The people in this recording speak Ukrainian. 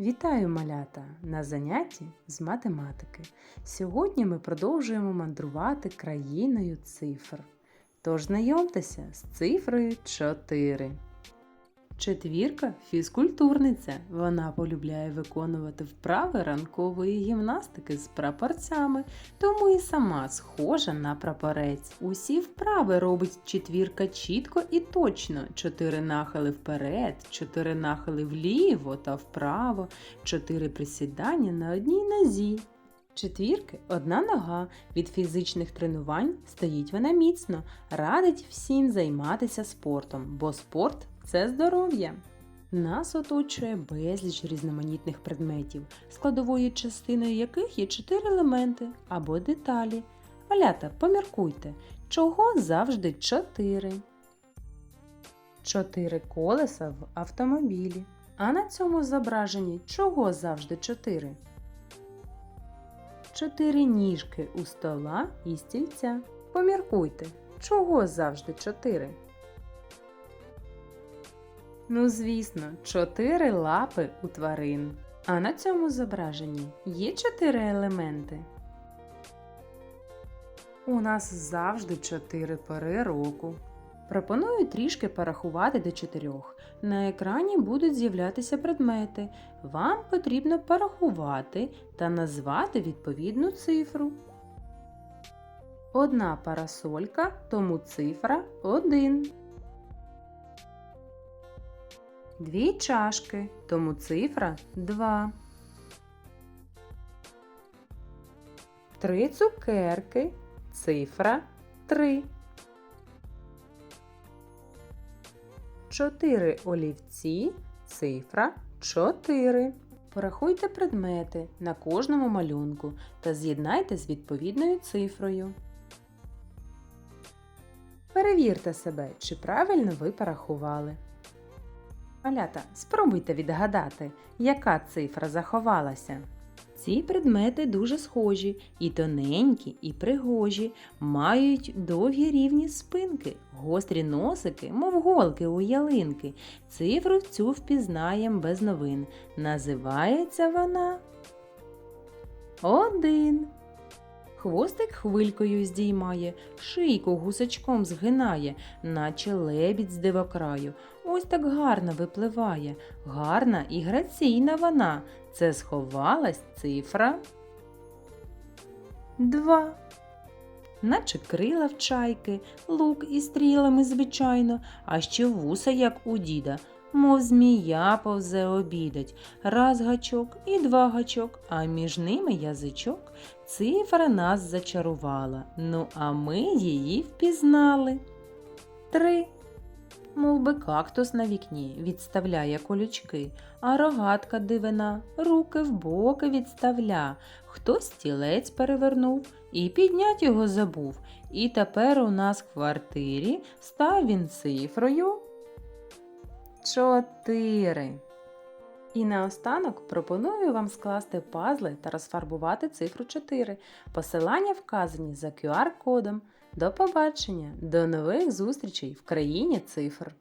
Вітаю малята на занятті з математики. Сьогодні ми продовжуємо мандрувати країною цифр. Тож знайомтеся з цифрою 4. Четвірка фізкультурниця. Вона полюбляє виконувати вправи ранкової гімнастики з прапорцями, тому і сама схожа на прапорець. Усі вправи робить четвірка чітко і точно. Чотири нахили вперед, чотири нахили вліво та вправо, чотири присідання на одній нозі. Четвірки одна нога. Від фізичних тренувань стоїть вона міцно, радить всім займатися спортом, бо спорт це здоров'я. Нас оточує безліч різноманітних предметів, складовою частиною яких є чотири елементи або деталі. Малята, поміркуйте, чого завжди чотири. Чотири колеса в автомобілі. А на цьому зображенні чого завжди чотири? Чотири ніжки у стола і стільця. Поміркуйте, чого завжди чотири? Ну, звісно, чотири лапи у тварин. А на цьому зображенні є чотири елементи. У нас завжди чотири пори року. Пропоную трішки порахувати до чотирьох. На екрані будуть з'являтися предмети. Вам потрібно порахувати та назвати відповідну цифру. Одна парасолька, тому цифра 1. Дві чашки, тому цифра 2. Три цукерки, цифра 3. Чотири олівці, цифра 4. Порахуйте предмети на кожному малюнку та з'єднайте з відповідною цифрою. Перевірте себе, чи правильно ви порахували. Малята, спробуйте відгадати, яка цифра заховалася. Ці предмети дуже схожі, і тоненькі, і пригожі, мають довгі рівні спинки, гострі носики, мов голки у ялинки. Цифру цю впізнаєм без новин. Називається вона один. Хвостик хвилькою здіймає, шийку гусачком згинає, наче лебідь з дивокраю. Ось так гарно випливає, гарна і граційна вона. Це сховалась цифра. Два. Наче крила в чайки, лук із стрілами, звичайно, а ще вуса, як у діда, мов змія повзе обідать. Раз гачок і два гачок, а між ними язичок. Цифра нас зачарувала. Ну, а ми її впізнали. Три. Мов би кактус на вікні відставляє колючки, а рогатка дивина руки в боки відставля. Хтось стілець перевернув і піднять його забув. І тепер у нас в квартирі став він цифрою чотири. І наостанок пропоную вам скласти пазли та розфарбувати цифру 4. Посилання вказані за QR-кодом. До побачення, до нових зустрічей в країні цифр.